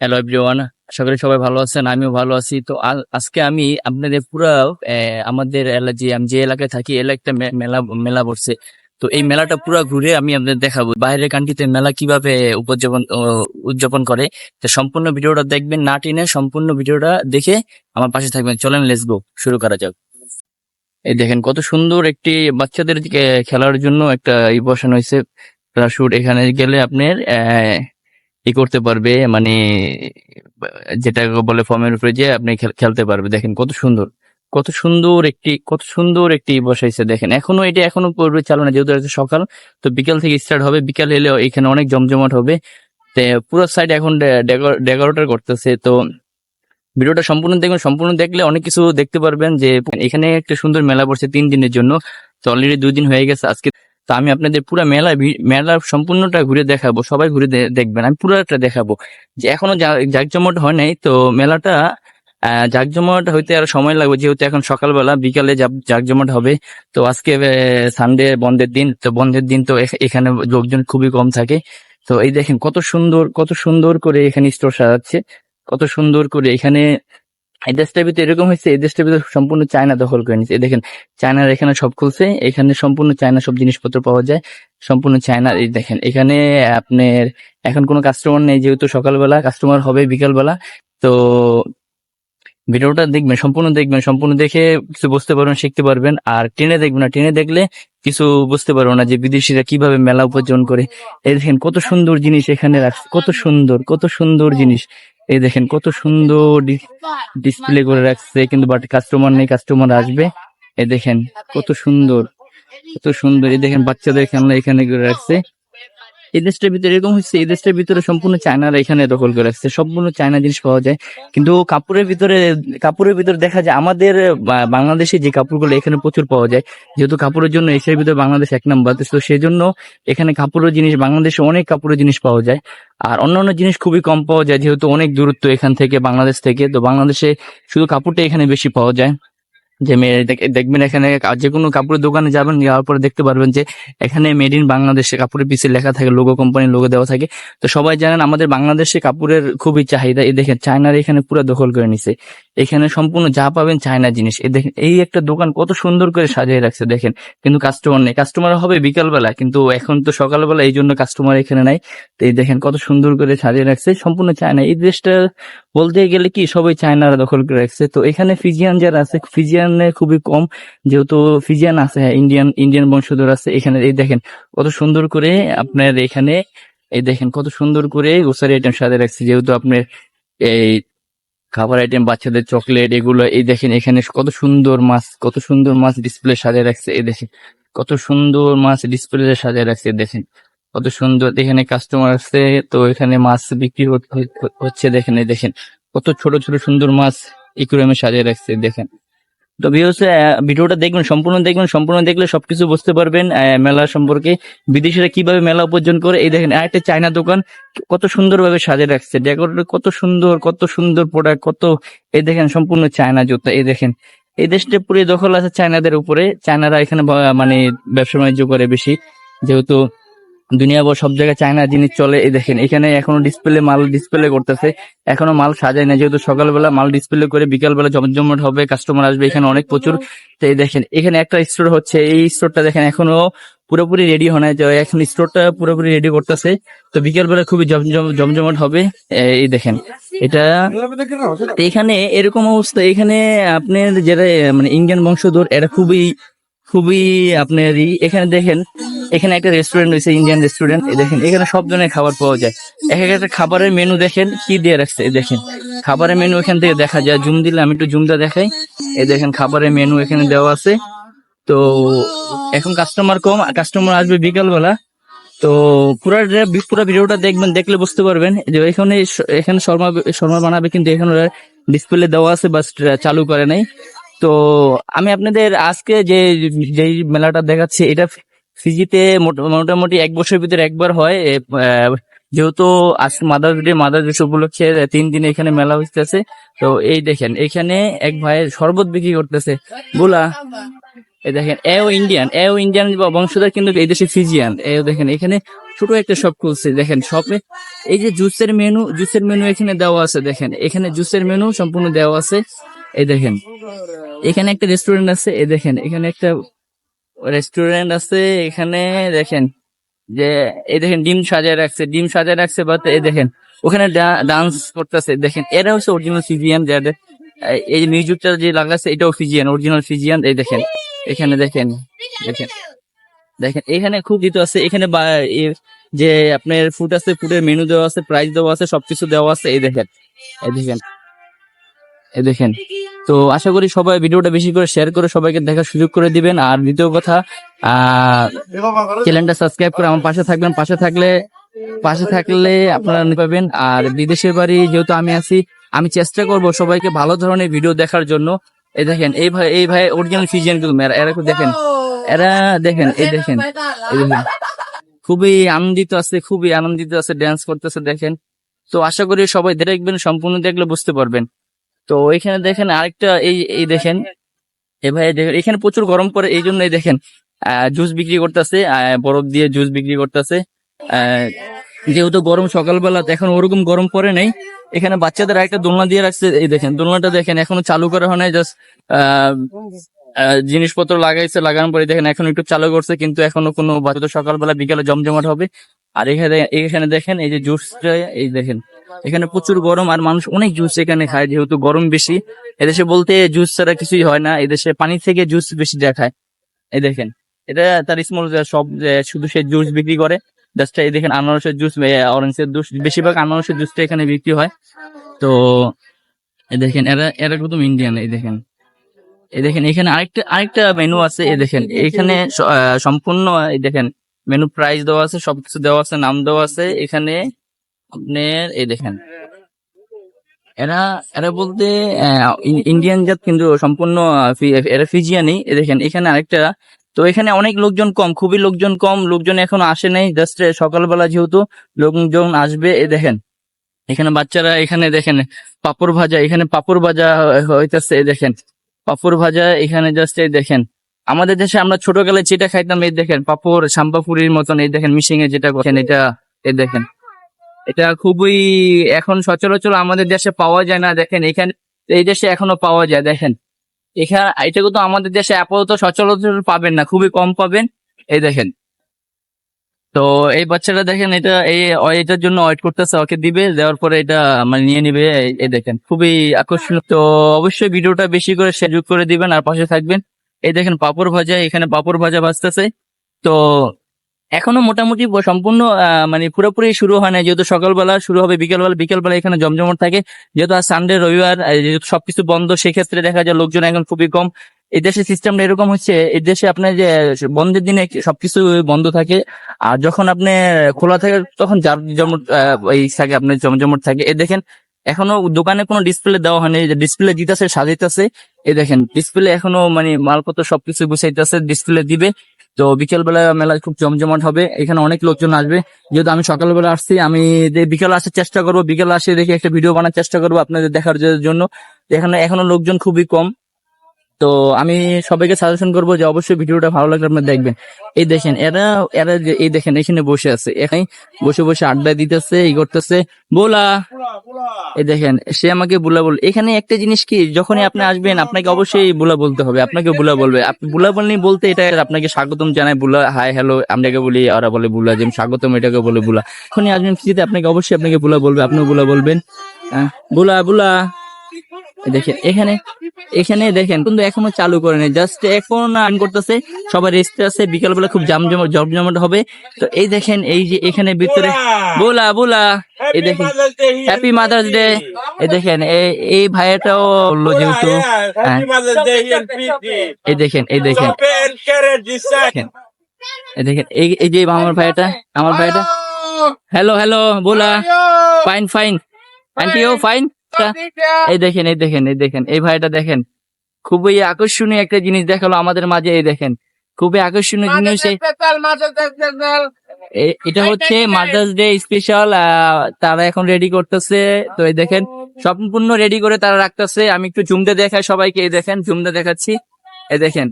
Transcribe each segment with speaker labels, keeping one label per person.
Speaker 1: Hello everyone আশা করি সবাই ভালো আছেন, আমিও ভালো আছি। তো আজকে আমি আপনাদের পুরো আমাদের যে আমি যে এলাকায় থাকি এলাকা একটা মেলা মেলা বসছে তো এই মেলাটা পুরো ঘুরে আমি আপনাদের দেখাবো, বাইরের কান্ট্রিতে মেলা কীভাবে উপযাপন উদযাপন করে। তো সম্পূর্ণ ভিডিওটা দেখবেন, না টেনে সম্পূর্ণ ভিডিওটা দেখে আমার পাশে থাকবেন। চলেন লেটস গো শুরু করা যাক। এই দেখেন, কত সুন্দর একটি বাচ্চাদের খেলার জন্য একটা ই বসানো হয়েছে। এখানে গেলে আপনার ই করতে পারবে মানে যেটা বলে ফর্মের উপরে যে আপনি খেলতে পারবে। দেখেন কত সুন্দর কত সুন্দর একটি, কত সুন্দর একটি বসাইছে দেখেন। এখনও এটা এখনও পূর্বে চালু না, যেহেতু আজকে সকাল, তো বিকাল থেকে স্টার্ট হবে। বিকাল এলে এখানে অনেক জমজমাট হবে। পুরো সাইড এখন ডেকোরেটর করতেছে। তো ভিডিওটা সম্পূর্ণ দেখবেন সম্পূর্ণ দেখলে অনেক কিছু দেখতে পারবেন যে এখানে একটা সুন্দর মেলা পড়ছে তিন দিনের জন্য। তো অলরেডি দুই দিন হয়ে গেছে, আজকে তো আমি আপনাদের পুরো মেলা মেলা সম্পূর্ণটা ঘুরে দেখাবো, সবাই ঘুরে দেখবেন, আমি পুরোটা দেখাবো। যে এখনও জাঁকজমট হয় নাই, তো মেলাটা জাঁকজমট হইতে আর সময় লাগবে, যেহেতু এখন সকালবেলা, বিকালে জাক- জাঁকজমট হবে। তো আজকে সানডে বন্ধের দিন, তো বন্ধের দিন তো এখ- এখানে লোকজন খুবই কম থাকে। তো এই দেখেন কত সুন্দর কত সুন্দর করে এখানে স্টোর সাজাচ্ছে, কত সুন্দর করে এখানে এই দেশটার ভিতরে এরকম হয়েছে, এই দেশটার ভিতরে সম্পূর্ণ চায়না দখল করে নিচ্ছে দেখেন, চায়নার এখানে সব খুলছে, এখানে সম্পূর্ণ চায়না সব জিনিসপত্র পাওয়া যায়, সম্পূর্ণ চায়না এই দেখেন, এখানে আপনার এখন কোনো কাস্টমার নেই, যেহেতু সকালবেলা কাস্টমার হবে বিকালবেলা। তো ভিডিওটা দেখবেন, সম্পূর্ণ দেখবেন, সম্পূর্ণ দেখে কিছু বুঝতে পারবেন, শিখতে পারবেন। আর ট্রেনে দেখবেন না ট্রেনে দেখলে কিছু বুঝতে পারব না যে বিদেশিরা কীভাবে মেলা উপার্জন করে। এই দেখেন, কত সুন্দর জিনিস এখানে রাখছে, কত সুন্দর কত সুন্দর জিনিস। এই দেখেন কত সুন্দর ডিসপ্লে করে রাখছে, কিন্তু বাট কাস্টমার নেই কাস্টমার আসবে। এই দেখেন কত সুন্দর কত সুন্দর। এই দেখেন বাচ্চাদের খেলনা এখানে করে রাখছে। এই দেশটার ভিতরে এরকম হচ্ছে এই দেশটার ভিতরে সম্পূর্ণ চায়নারা এখানে দখল করে রাখছে, সম্পূর্ণ চায়না জিনিস পাওয়া যায়। কিন্তু কাপড়ের ভিতরে কাপড়ের ভিতরে দেখা যায় আমাদের বাংলাদেশে যে কাপড়গুলো এখানে প্রচুর পাওয়া যায়, যেহেতু কাপড়ের জন্য এশিয়ার ভিতরে বাংলাদেশ এক নাম্বার, তো সেই জন্য এখানে কাপড়ের জিনিস, বাংলাদেশে অনেক কাপড়ের জিনিস পাওয়া যায়। আর অন্যান্য জিনিস খুবই কম পাওয়া যায়, যেহেতু অনেক দূরত্ব এখান থেকে, বাংলাদেশ থেকে, তো বাংলাদেশে শুধু কাপড়টা এখানে বেশি পাওয়া যায়। যে দেখবেন এখানে যে কোনো কাপড়ের দোকানে যাবেন, যাওয়ার পরে দেখতে পারবেন যে এখানে মেড ইন বাংলাদেশে কাপড়ের পিছে লেখা থাকে লোগো কোম্পানির লোগো দেওয়া থাকে। তো সবাই জানেন আমাদের বাংলাদেশে কাপড়ের খুবই চাহিদা। এই দেখেন চায়নার এখানে পুরো দখল করে নিছে। এখানে সম্পূর্ণ যা পাবেন চায়না জিনিস। এই দেখেন, এই একটা দোকান কত সুন্দর করে সাজিয়ে রাখছে, দেখেন। কিন্তু কাস্টমার নেই। কাস্টমার হবে বিকালবেলা, কিন্তু এখন তো সকালবেলা এই জন্য কাস্টমার এখানে নাই। তো এই দেখেন, কত সুন্দর করে সাজিয়ে রাখছে। সম্পূর্ণ চায়না এই দেশটা বলতে গেলে কি, সবাই চায়নারা দখল করে রাখছে। তো এখানে ফিজিয়ান যারা আছে, ফিজিয়ানে খুবই কম, যেহেতু ফিজিয়ান আছে হ্যাঁ ইন্ডিয়ান ইন্ডিয়ান বংশধর আছে এখানে। এই দেখেন, কত সুন্দর করে আপনার এখানে, এই দেখেন, কত সুন্দর করে গ্রোসারি আইটেম সাজিয়ে রাখছে। যেহেতু আপনার এই খাবার আইটেম বাচ্চাদের চকলেট এগুলো, এই দেখেন, এখানে কত সুন্দর মাছ, কত সুন্দর মাছ ডিসপ্লে সাজিয়ে রাখছে। এই দেখেন, কত সুন্দর মাছ ডিসপ্লে সাজিয়ে রাখছে, দেখেন, কত সুন্দর। এখানে কাস্টমার আসছে তো এখানে মাছ বিক্রি হচ্ছে দেখেন, এই দেখেন, কত ছোট ছোট, সুন্দর মাছ ইকুরিয়ামে সাজিয়ে রাখছে, দেখেন। তো ভিউস ভিডিওটা দেখবেন, সম্পূর্ণ দেখবেন, সম্পূর্ণ দেখলে সবকিছু বুঝতে পারবেন মেলা সম্পর্কে। বিদেশিরা কীভাবে মেলা উপার্জন করে, এই দেখেন একটা চায়না দোকান, কত সুন্দর ভাবে সাজিয়ে রাখছে। ডেকোরেটর কত সুন্দর কত সুন্দর প্রোডাক্ট কত, এই দেখেন, সম্পূর্ণ চায়না জুতা, এই দেখেন। এই দেশটা পুরো দখল আছে চায়নাদের উপরে। চায়নারা এখানে মানে ব্যবসা বাণিজ্য করে বেশি, যেহেতু দুনিয়া ভর সব জায়গায় চায়না জিনিস চলে। এই দেখেন, এখানে এখনও ডিসপ্লে মাল ডিসপ্লে করতেছে। এখনও মাল সাজায় না যেহেতু সকালবেলা মাল ডিসপ্লে করে বিকালবেলা জমজমট হবে কাস্টমার আসবে, এখানে অনেক প্রচুর। তো এই দেখেন, এখানে একটা স্টোর হচ্ছে, এই স্টোরটা দেখেন, এখনও পুরোপুরি রেডি হয় না এখন স্টোরটা পুরোপুরি রেডি করতেছে। তো বিকালবেলা খুবই জমজম, জমজমাট হবে। এই দেখেন, এটা এখানে এরকম অবস্থা। এখানে আপনার যারা মানে ইন্ডিয়ান বংশধর, এরা খুবই খুবই আপনার এখানে দেখেন, এখানে একটা রেস্টুরেন্ট রয়েছে ইন্ডিয়ান রেস্টুরেন্ট দেখেন, এখানে সব ধরনের খাবার পাওয়া যায়। এক এক একটা খাবারের মেনু দেখেন, কি দিয়ে রাখছে দেখেন। খাবারের মেনু এখান থেকে দেখা যায়। জুম দিলে আমি একটু জুমটা দেখাই। এ দেখেন, খাবারের মেনু এখানে দেওয়া আছে। তো, এখন কাস্টমার কম কাস্টমার আসবে বিকালবেলা। তো, পুরা পুরো ভিডিওটা দেখবেন, দেখলে বুঝতে পারবেন যে, এখানে এখানে শর্মা শর্মা বানাবে, কিন্তু এখানে ডিসপ্লে দেওয়া আছে বাস চালু করে নাই। তো আমি আপনাদের আজকে যে যেই মেলাটা দেখাচ্ছি, এটা ফিজিতে মোটামুটি এক বছরের ভিতরে একবার হয়। যেহেতু আজ মাদার ডে মাদার ডে উপলক্ষে তিন দিন এখানে মেলা হইতেছে। তো এই দেখেন, এখানে এক ভাই শরবত বিক্রি করতেছে। গোলা এই দেখেন, এও ইন্ডিয়ান এও ইন্ডিয়ান বংশধর কিন্তু এই দেশে ফিজিয়ান। এও দেখেন, এখানে ছোট একটা শপ খুলছে, দেখেন শপে এই যে জুসের মেনু জুসের মেনু এখানে দেওয়া আছে, দেখেন, এখানে জুসের মেনু সম্পূর্ণ দেওয়া আছে। এই দেখেন। এখানে একটা রেস্টুরেন্ট আছে, এই দেখেন। এখানে একটা রেস্টুরেন্ট আছে, এখানে দেখেন যে, এই দেখেন, ডিম সাজায় রাখছে, ডিম সাজায় রাখছে বাট এই দেখেন, ওখানে ডান্স করতেছে দেখেন। এরা হচ্ছে অরিজিনাল ফিজিয়ান যাদের এই- মিউজিকটা যে লাগাচ্ছে এটাও ফিজিয়ান অরিজিনাল ফিজিয়ান এই দেখেন। এখানে দেখেন দেখেন দেখেন। এখানে খুব দিতে আছে, এখানে বা- যে আপনার ফুড আছে ফুডের মেনু দেওয়া আছে প্রাইস দেওয়া আছে, সবকিছু দেওয়া আছে, এই দেখেন এই দেখেন। এই দেখেন। তো আশা করি সবাই ভিডিওটা বেশি করে শেয়ার করে সবাইকে দেখার সুযোগ করে দিবেন। আর দ্বিতীয় কথা চ্যানেলটা সাবস্ক্রাইব করে আমার পাশে থাকবেন। পাশে থাকলে পাশে থাকলে আপনারা পাবেন আর বিদেশের বাড়ি যেহেতু আমি আছি, আমি চেষ্টা করব সবাইকে ভালো ধরনের ভিডিও দেখার জন্য। এই দেখেন, এই ভাই এই ভাই অরিজিনাল ফিজিয়ান কিন্তু এরা দেখেন এরা দেখেন, এই দেখেন খুবই আনন্দিত আছে, খুবই আনন্দিত আছে ড্যান্স করতেছে, দেখেন। তো আশা করি সবাই দেখবেন, সম্পূর্ণ দেখলে বুঝতে পারবেন। তো এখানে দেখেন আরেকটা, এই এই দেখেন। এ ভাই দেখেন, এখানে প্রচুর গরম পড়ে, এই জন্যই দেখেন জুস বিক্রি করতেছে বরফ দিয়ে জুস বিক্রি করতেছে। যেহেতু গরম সকালবেলা এখন ওরকম গরম পড়ে নেই। এখানে বাচ্চাদের একটা দোলনা দিয়ে রাখছে, এই দেখেন, দোলনাটা দেখেন, এখনও চালু করা হয় নাই, জাস্ট জিনিসপত্র লাগাইছে, লাগানোর পরে দেখেন, এখন একটু চালু করছে, কিন্তু এখনও কোনো বাচ্চা সকালবেলা, বিকালে জমজমাট হবে। আর এখানে এখানে দেখেন, এই যে জুসটা, এই দেখেন এখানে প্রচুর গরম আর মানুষ অনেক জুস এখানে খায়, যেহেতু গরম বেশি। এদেশে বলতে জুস ছাড়া কিছুই হয় না, এদেশে পানি থেকে জুস বেশি দেখায় এই দেখেন, এটা তার স্মল সব শুধু সে জুস বিক্রি করে জাস্ট এই দেখেন আনারসের জুস অরেঞ্জের জুস বেশিরভাগ আনারসের জুসটা এখানে বিক্রি হয়। তো দেখেন, এরা এরা প্রথম ইন্ডিয়ান এই দেখেন। এই দেখেন, এখানে আরেকটা আরেকটা মেনু আছে, এই দেখেন, এখানে সম্পূর্ণ, এই দেখেন মেনু প্রাইস দেওয়া আছে, সবকিছু দেওয়া আছে, নাম দেওয়া আছে, এখানে আপনার এই দেখেন, এরা এরা বলতে ইন্ডিয়ান জাত কিন্তু সম্পূর্ণ এরা ফিজিয়ানি দেখেন, এখানে আরেকটা, তো এখানে অনেক লোকজন কম, খুবই লোকজন কম, লোকজন এখন আসে নাই জাস্ট সকালবেলা যেহেতু লোকজন আসবে এ দেখেন। এখানে বাচ্চারা, এখানে দেখেন, পাপড় ভাজা, এখানে পাপড় ভাজা হইতেছে, এই দেখেন। পাপড় ভাজা, এখানে জাস্ট এই দেখেন। আমাদের দেশে আমরা ছোটকালে যেটা খাইতাম, এই দেখেন, পাপড় সাম্পাপুরির মতন, এই দেখেন মিশিং এ যেটা এটা, এই দেখেন। এটা খুবই এখন সচরাচর আমাদের দেশে পাওয়া যায় না। দেখেন, এখানে, এই দেশে এখনও পাওয়া যায়, দেখেন। এখানে এটা কিন্তু আমাদের দেশে আপাতত সচরাচর পাবেন না, খুবই কম পাবেন। এই দেখেন। তো এই বাচ্চাটা দেখেন, এটা, এই, এটার জন্য ওয়েট করতেছে, ওকে দিবে, দেওয়ার পরে এটা মানে নিয়ে নিবে এই দেখেন, খুবই আকর্ষণীয়। তো অবশ্যই ভিডিওটা বেশি করে শেয়ার করে দিবেন, আর পাশে থাকবেন। এই দেখেন, পাপড় ভাজা, এখানে পাপড় ভাজা ভাজতেছে। তো এখনও মোটামুটি সম্পূর্ণ মানে পুরোপুরি শুরু হয় না যেহেতু সকালবেলা শুরু হবে বিকেলবেলা বিকেলবেলা এখানে জমজমট থাকে। যেহেতু আজ সানডে রবিবার যেহেতু সবকিছু বন্ধ সেক্ষেত্রে দেখা যায় লোকজন এখন খুবই কম। এই দেশের সিস্টেমটা এরকম হচ্ছে এই দেশে আপনার যে বন্ধের দিনে সবকিছু বন্ধ থাকে। আর যখন আপনি খোলা থাকে তখন যার জমট আহ, এই থাকে আপনার জমজমট থাকে। এ দেখেন এখনও দোকানে কোনো ডিসপ্লে দেওয়া হয়নি। ডিসপ্লে দিতেছে সাজাইতেছে। এ দেখেন ডিসপ্লে এখনও মানে মালপত্র সবকিছু গুছাইতেছে ডিসপ্লে দিবে। তো বিকেল বেলা মেলা খুব জমজমাট হবে। এখানে অনেক লোকজন আসবে। যেহেতু আমি সকালবেলা আসছি, আমি বিকেল আসার চেষ্টা করব, বিকেল আসে দেখে একটা ভিডিও বানার চেষ্টা করব আপনাদের দেখার জন্য। এখানে এখনও লোকজন খুবই কম। তো আমি সবাইকে সাজেশন করব যে অবশ্যই ভিডিওটা ভালো লাগলে আপনারা দেখবেন। এই দেখেন এরা এরা যে এই দেখেন এখানে বসে আছে। এখানে বসে বসে আড্ডা দিতেছে এই করতেছে। বোলা! এই দেখেন সে আমাকে বুলা বল এখানে একটা জিনিস কি যখনই আপনি আসবেন আপনাকে অবশ্যই বুলা বলতে হবে। আপনাকে বুলা বলবে। আপনি বুলা বলনি বলতে এটা আপনাকে স্বাগতম জানাই বুলা। হাই হ্যালো আপনাকে বলি ওরা বলে বুলা যে স্বাগতম এটাকে বলে বুলা। যখনই আসবেন ফ্রিতে আপনাকে অবশ্যই আপনাকে বুলা বলবে আপনিও বুলা বলবেন। হ্যাঁ, বুলা বুলা! দেখেন এখানে এখানে দেখেন কিন্তু এখনও চালু করেনি। জাস্ট এখন আন করতেছে সবাই রেস্টে আছে বিকাল বেলা খুব জামজমট জমজমট হবে। তো এই দেখেন এই যে এখানে ভিতরে বোলা বোলা। এই দেখেন হ্যাপি মাদার্স ডে এই দেখেন এই ভাইয়াটাও বলল যেহেতু হ্যাঁ, এই দেখেন এই দেখেন। এই দেখেন এই এই যে আমার ভাইয়াটা আমার ভাইয়াটা। হ্যালো হ্যালো বোলা। ফাইন ফাইন আন্টিও ফাইন এই দেখেন এই দেখেন এই দেখেন এই ভাইটা দেখেন। খুবই আকর্ষণীয় একটা জিনিস দেখাল আমাদের মাঝে এই দেখেন। খুবই আকর্ষণীয় জিনিস এটা হচ্ছে মাদার্স ডে স্পেশাল তারা এখন রেডি করতেছে। তো এই দেখেন সম্পূর্ণ রেডি করে তারা রাখতেছে। আমি একটু জুমতে দেখাই সবাইকে এই দেখেন জুমতে দেখাচ্ছি। এই দেখেন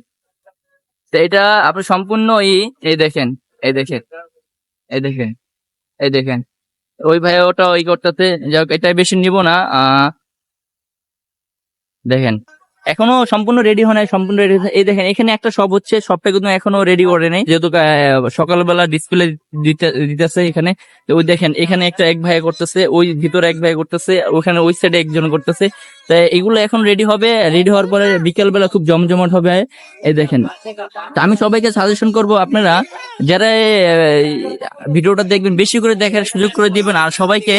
Speaker 1: তো এটা আপনি সম্পূর্ণ এই দেখেন এই দেখেন এই দেখেন এই দেখেন। ওই ভাই ওটা ওই কথাতে যাই হোক এটাই বেশি নিব না। দেখেন। এখনও সম্পূর্ণ রেডি হয় নাই, সম্পূর্ণ রেডি এই দেখেন, এখানে একটা সব হচ্ছে সবটা কিন্তু এখনও রেডি করে নেই। যেহেতু সকালবেলা ডিসপ্লে দিতেছে এখানে। ওই দেখেন, এখানে একটা এক ভাই করতেছে, ওই ভিতরে এক ভাই করতেছে, ওখানে ওই সাইডে একজন করতেছে। তাই এগুলো এখন রেডি হবে। রেডি হওয়ার পরে বিকেল বেলা খুব জমজমাট হবে। এই দেখেন। তা আমি সবাইকে সাজেশন করব আপনারা, যারা ভিডিওটা দেখবেন, বেশি করে দেখার সুযোগ করে দিবেন, আর সবাইকে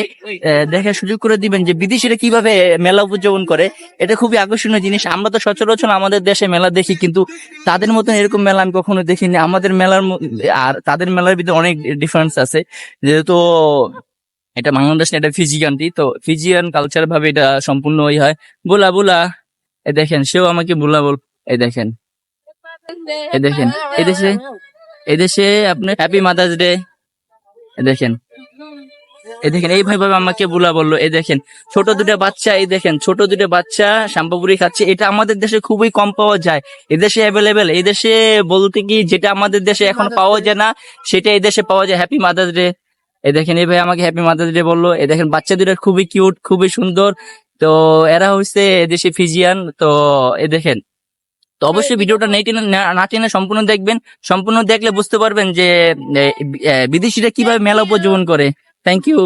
Speaker 1: দেখার সুযোগ করে দিবেন যে বিদেশিরা কীভাবে মেলা উদযাপন করে, এটা খুবই আকর্ষণীয় জিনিস। আমরা তো সচরাচর আমাদের দেশে মেলা দেখি, কিন্তু তাদের মতন এরকম মেলা আমি কখনো দেখিনি। আমাদের মেলার আর তাদের মেলার ভিতরে অনেক ডিফারেন্স আছে। যেহেতু এটা বাংলাদেশ এটা ফিজি কান্ট্রি তো ফিজিয়ান কালচার ভাবে এটা সম্পূর্ণ ওই হয়। বোলা বোলা। এ দেখেন, সেও আমাকে বোলা বল এই দেখেন। এ দেখেন। এদেশে এদেশে আপনি হ্যাপি মাদার্স ডে দেখেন। এই দেখেন এইভাবে আমাকে বুলা বলল এই দেখেন ছোট দুটো বাচ্চা এই দেখেন ছোট দুটো বাচ্চা শ্যাম্পাপুরি খাচ্ছে। এটা আমাদের দেশে খুবই কম পাওয়া যায়। এদেশে অ্যাভেলেবেল এই দেশে বলতে কি যেটা আমাদের দেশে এখন পাওয়া যায় না সেটা এই দেশে পাওয়া যায়। হ্যাপি মাদার্স ডে এই দেখেন এই ভাই আমাকে হ্যাপি মাদার্স ডে বলল। এই দেখেন বাচ্চা দুটো খুবই কিউট খুবই সুন্দর। তো এরা হচ্ছে এদেশে ফিজিয়ান তো এ দেখেন। তো অবশ্যই ভিডিওটা নেই টেনে না- না টেনে সম্পূর্ণ দেখবেন। সম্পূর্ণ দেখলে বুঝতে পারবেন যে বিদেশিরা কীভাবে মেলা উপজীবন করে। থ্যাংক ইউ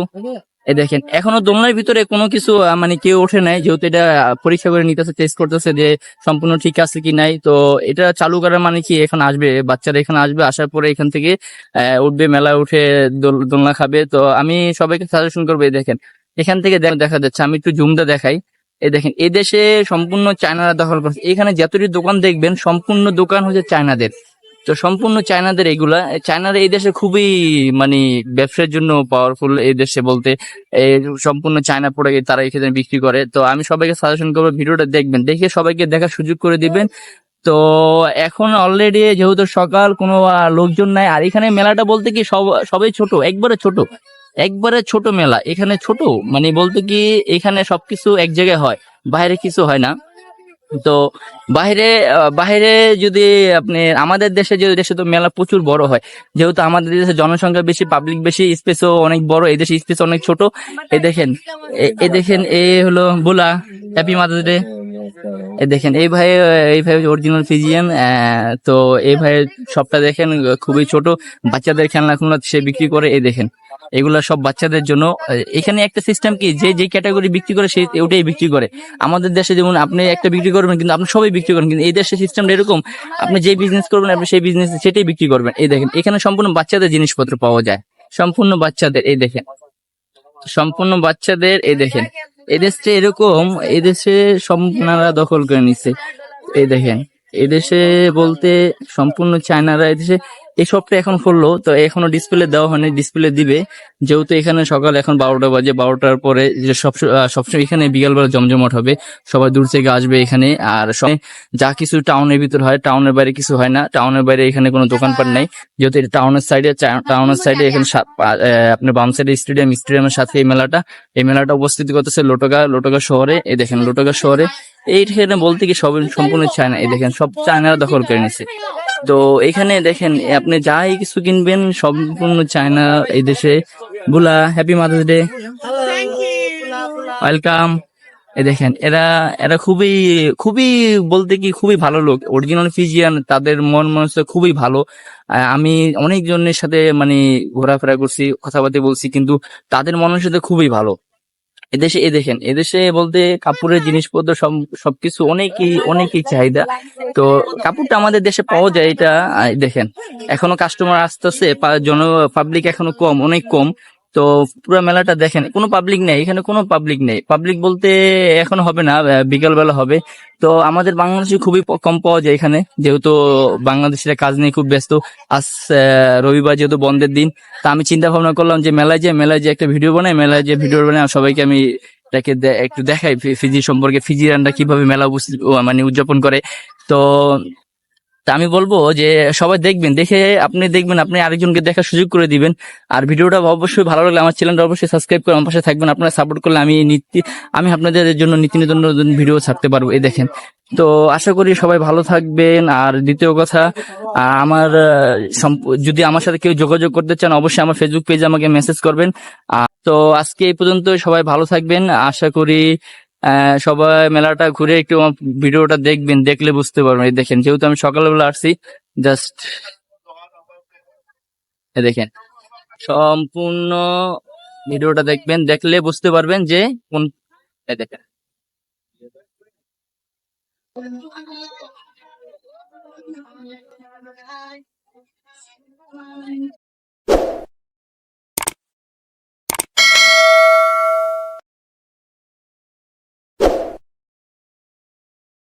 Speaker 1: এই দেখেন এখনও দোলনার ভিতরে কোনো কিছু মানে কেউ ওঠে নাই যেহেতু এটা পরীক্ষা করে নিতেছে টেস্ট করতেছে যে সম্পূর্ণ ঠিক আছে কি নাই। তো এটা চালু করার মানে কি এখন আসবে? বাচ্চারা এখানে আসবে আসার পরে এখান থেকে আহ, উঠবে মেলা উঠে দোল- দোলনা খাবে। তো আমি সবাইকে সাজেশন করব এই দেখেন এখান থেকে দেখ- দেখা যাচ্ছে আমি একটু জুমটা দেখাই। এই দেখেন এদেশে সম্পূর্ণ চায়নারা দখল করছে। এখানে যতটি দোকান দেখবেন সম্পূর্ণ দোকান হচ্ছে চায়নাদের। তো সম্পূর্ণ চায়নাদের এগুলা চায়নার এই দেশে খুবই মানে ব্যবসার জন্য পাওয়ারফুল এই দেশে বলতে সম্পূর্ণ চায়না প্রোডাক্ট তারা এখানে বিক্রি করে। তো আমি সবাইকে সাজেশন করব ভিডিওটা দেখবেন, দেখে সবাইকে দেখার সুযোগ করে দিবেন। তো এখন অলরেডি যেহেতু সকাল, কোনো লোকজন নাই, আর এখানে মেলাটা বলতে কি সব, সবাই ছোট, একবারে ছোট একবারে ছোট মেলা, এখানে ছোট মানে বলতে কি এখানে সবকিছু এক জায়গায় হয়, বাইরে কিছু হয় না। তো বাইরে বাইরে যদি আপনি, আমাদের দেশে যে দেশে তো মেলা প্রচুর বড় হয়, যেহেতু আমাদের দেশে জনসংখ্যা বেশি পাবলিক বেশি স্পেসও অনেক বড়, এই দেশে স্পেস অনেক ছোট। এই দেখেন, এ- দেখেন, এ হলো বোলা হ্যাপি মাদার্স ডে এই দেখেন, এই ভাই এই ভাই অরিজিনাল ফিজিয়ান তো এই ভাইয়ের সবটা দেখেন, খুবই ছোট। বাচ্চাদের খেলনা খুলনা সে বিক্রি করে, এই দেখেন। এগুলা সব বাচ্চাদের জন্য এখানে একটা সিস্টেম কি, যে যে ক্যাটাগরি বিক্রি করে সেই ওটাই বিক্রি করে। আমাদের দেশে যেমন আপনি একটা বিক্রি করবেন, কিন্তু আপনি সবাই বিক্রি করেন, কিন্তু এই দেশে সিস্টেমটা এরকম, আপনি যে বিজনেস করবেন, আপনি সেই বিজনেস সেটাই বিক্রি করবেন। এই দেখেন, এখানে সম্পূর্ণ বাচ্চাদের জিনিসপত্র পাওয়া যায়। সম্পূর্ণ বাচ্চাদের, এই দেখেন। সম্পূর্ণ বাচ্চাদের, এই দেখেন। এদেশে এরকম, এদেশে সম্পূর্ণরা দখল করে নিচ্ছে এই দেখেন। এদেশে বলতে সম্পূর্ণ চায়নারা এদেশে এই এখন করল তো এখনও ডিসপ্লে দেওয়া হয়নি ডিসপ্লে দিবে। যেহেতু এখানে সকাল এখন বারোটা বাজে, বারোটার পরে যে সব সবসময় এখানে বিকালবেলা জমজমাট হবে, সবাই দূর থেকে আসবে এখানে, আর যা কিছু টাউনের ভিতর হয় টাউনের বাইরে কিছু হয় না টাউনের বাইরে এখানে কোনো দোকানপাট নেই। যেহেতু এটা টাউনের সাইডে টাউনের সাইডে এখানে আপনার বাম সাইডে স্টেডিয়াম স্টেডিয়ামের সাথে এই মেলাটা এই মেলাটা উপস্থিত করতেছে লোটগা লোটগা শহরে। এই দেখেন, লোটগা শহরে এইখানে বলতে কি সব সম্পূর্ণ চায়না এই দেখেন, সব চায়নারা দখল করে নিছে। তো এখানে দেখেন, আপনি যাই কিছু কিনবেন, সম্পূর্ণ চায়না এই দেশে। বুলা হ্যাপি মাদার্স ডে ওয়েলকাম এই দেখেন, এরা এরা খুবই খুবই বলতে কি খুবই ভালো লোক। অরিজিনাল ফিজিয়ান তাদের মন মানুষ খুবই ভালো। আমি অনেকজনের সাথে মানে ঘোরাফেরা করছি, কথাবার্তা বলছি, কিন্তু তাদের মনের সাথে খুবই ভালো। এদেশে এ দেখেন এদেশে বলতে কাপড়ের জিনিসপত্র সব সবকিছু অনেকই অনেকই চাহিদা। তো কাপড়টা আমাদের দেশে পাওয়া যায় এটা দেখেন। এখনও কাস্টমার আসতেছে জন পাবলিক এখনও কম অনেক কম। তো পুরো মেলাটা দেখেন, কোনো পাবলিক নেই, এখানে কোনো পাবলিক নেই। পাবলিক বলতে এখন হবে না বিকাল বেলা হবে। তো আমাদের বাংলাদেশে খুবই কম পাওয়া যায় এখানে, যেহেতু বাংলাদেশের কাজ নিয়ে খুব ব্যস্ত। আজ রবিবার যেহেতু বন্ধের দিন, তা আমি চিন্তা ভাবনা করলাম যে মেলায় যে মেলায় যে একটা ভিডিও বানাই, মেলায় যে ভিডিও বানাই সবাইকে আমি দে- একটু দেখাই ফিজি সম্পর্কে ফিজিয়ানরা কীভাবে মেলা মানে উদযাপন করে। তো তা আমি বলব যে সবাই দেখবেন, দেখে আপনি দেখবেন, আপনি আরেকজনকে দেখার সুযোগ করে দিবেন। আর ভিডিওটা অবশ্যই ভালো লাগলে আমার চ্যানেলটা অবশ্যই সাবস্ক্রাইব করে আমার পাশে থাকবেন। আপনারা সাপোর্ট করলে আমি নিত্য আমি আপনাদের জন্য নীতি নতুন ভিডিও ছাড়তে পারব, এই দেখেন। তো আশা করি সবাই ভালো থাকবেন। আর দ্বিতীয় কথা আমার যদি আমার সাথে কেউ যোগাযোগ করতে চান, অবশ্যই আমার ফেসবুক পেজে আমাকে মেসেজ করবেন। তো আজকে এই পর্যন্ত সবাই ভালো থাকবেন। আশা করি সবাই মেলাটা ঘুরে একটু আমার ভিডিওটা দেখবেন, দেখলে বুঝতে পারবেন। এই দেখেন, যেহেতু আমি সকালবেলা আসছি জাস্ট দেখেন, সম্পূর্ণ ভিডিওটা দেখবেন, দেখলে বুঝতে পারবেন যে কোন দেখেন।